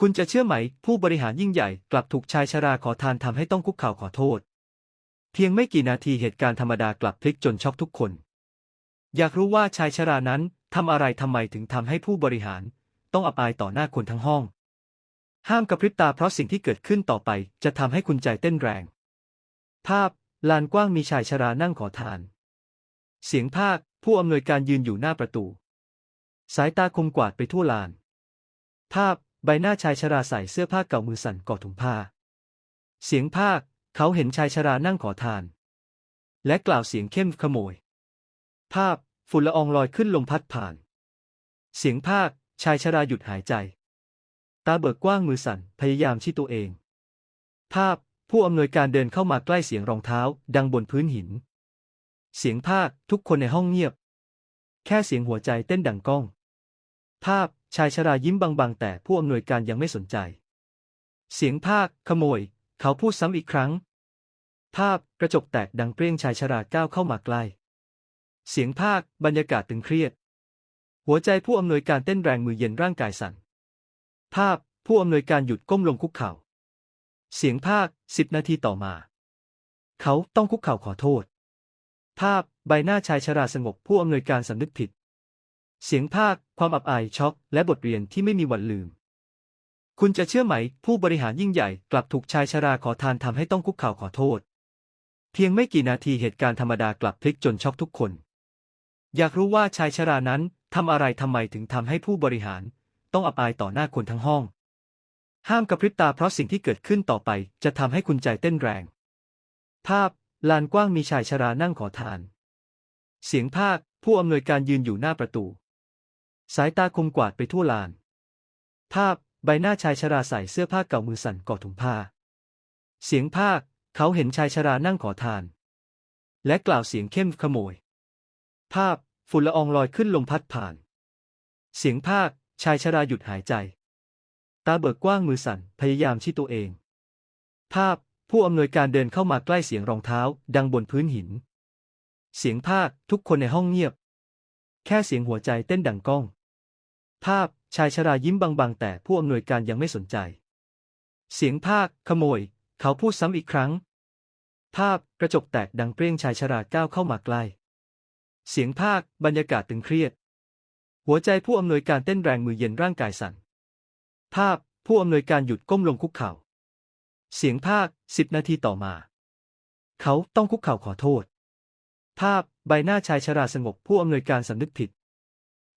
คุณจะเชื่อไหม ผู้บริหารยิ่งใหญ่กลับถูกชายชราขอทานทำให้ต้องคุกเข่าขอโทษ เพียงไม่กี่นาทีเหตุการณ์ธรรมดากลับพลิกจนช็อกทุกคน อยากรู้ว่าชายชรานั้นทำอะไรทำไมถึงทำให้ผู้บริหาร ต้องอับอายต่อหน้าคนทั้งห้อง ห้ามกระพริบตาเพราะสิ่งที่เกิดขึ้นต่อไปจะทำให้คุณใจเต้นแรง ภาพลานกว้างมีชายชรานั่งขอทาน เสียงภาค ผู้อำนวยการยืนอยู่หน้าประตู สายตาคมกวาดไปทั่วลาน ภาพ ใบหน้าชายชราใส่เสื้อผ้าเก่ามือสั่นกอดถุงผ้า เสียงภาค เขาเห็นชายชรานั่งขอทาน และกล่าวเสียงเข้มขโมย ภาพฝุ่นละอองลอยขึ้นลมพัดผ่าน เสียงภาค ชายชราหยุดหายใจ ตาเบิกกว้างมือสั่นพยายามชี้ตัวเอง ภาพผู้อำนวยการเดินเข้ามาใกล้เสียงรองเท้า ดังบนพื้นหิน เสียงภาคทุกคนในห้องเงียบ แค่เสียงหัวใจเต้นดังก้อง ภาพ ชายชรายิ้มบางๆ แต่ผู้อำนวยการยังไม่สนใจ เสียงภาค ขโมย เขาพูดซ้ำอีกครั้ง ภาพกระจกแตกดังเปรี้ยงชายชราก้าวเข้ามาใกล้ เสียงภาค บรรยากาศตึงเครียด หัวใจผู้อำนวยการเต้นแรงมือเย็นร่างกายสั่น ภาพผู้อำนวยการหยุดก้มลงคุกเข่า เสียงภาคสิบนาทีต่อมา เขาต้องคุกเข่าขอโทษ ภาพใบหน้าชายชราสงบผู้อำนวยการสำนึกผิด เสียงภาค ความอับอายช็อก และบทเรียนที่ไม่มีวันลืม คุณจะเชื่อไหม ผู้บริหารยิ่งใหญ่กลับถูกชายชราขอทานทำให้ต้องคุกเข่าขอโทษ เพียงไม่กี่นาทีเหตุการณ์ธรรมดากลับพลิกจนช็อกทุกคน อยากรู้ว่าชายชรานั้นทำอะไรทำไมถึงทำให้ผู้บริหาร ต้องอับอายต่อหน้าคนทั้งห้อง ห้ามกระพริบตาเพราะสิ่งที่เกิดขึ้นต่อไป จะทำให้คุณใจเต้นแรง ภาพลานกว้างมีชายชรานั่งขอทาน เสียงภาค ผู้อำนวยการยืนอยู่หน้าประตู สายตาคมกวาดไปทั่วลาน ภาพใบหน้าชายชราใส่เสื้อผ้าเก่ามือสั่นกอดถุงผ้า เสียงภาค เขาเห็นชายชรานั่งขอทาน และกล่าวเสียงเข้มขโมย ภาพฝุ่นละอองลอยขึ้นลมพัดผ่าน เสียงภาค ชายชราหยุดหายใจ ตาเบิกกว้างมือสั่นพยายามชี้ตัวเอง ภาพผู้อำนวยการเดินเข้ามาใกล้เสียงรองเท้า ดังบนพื้นหิน เสียงภาคทุกคนในห้องเงียบ แค่เสียงหัวใจเต้นดังก้อง ภาพชายชรายิ้มบางๆ แต่ผู้อำนวยการยังไม่สนใจ เสียงภาค ขโมย เขาพูดซ้ำอีกครั้ง ภาพกระจกแตกดังเปรี้ยงชายชราก้าวเข้ามาใกล้ เสียงภาคบรรยากาศตึงเครียด หัวใจผู้อำนวยการเต้นแรงมือเย็นร่างกายสั่น ภาพผู้อำนวยการหยุดก้มลงคุกเข่า เสียงภาคสิบนาทีต่อมา เขาต้องคุกเข่าขอโทษ ภาพใบหน้าชายชราสงบผู้อำนวยการสำนึกผิด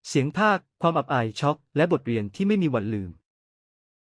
เสียงภาค ความอับอายช็อก และบทเรียนที่ไม่มีวันลืม